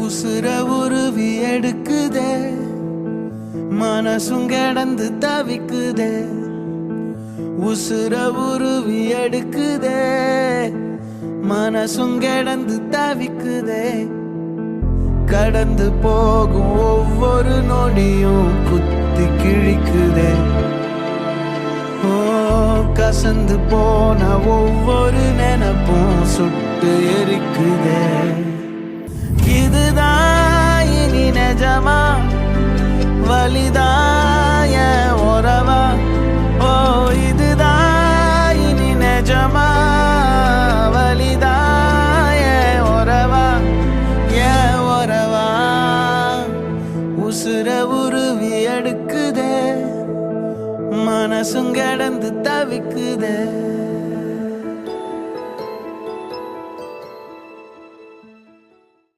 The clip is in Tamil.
உசுர உருவி எடுக்குதே. மனசும் கிடந்து தவிக்குதே. உசுர உருவி எடுக்குதே. மனசும் கிடந்து தவிக்குதே. கடந்து போகும் ஒவ்வொரு நொடியும் குத்தி கிழிக்குதே. ஓ கசந்து போன ஒவ்வொரு நினப்பும் சுட்டு எரிக்குதே. இனி நிஜமா? வலிதாய உறவா? ஓ இதுதான் இனி நிஜமா? வலிதாய உறவா? ஏ உறவா? உசுர உருவி எடுக்குதே. மனசும் கடந்து தவிக்குதே.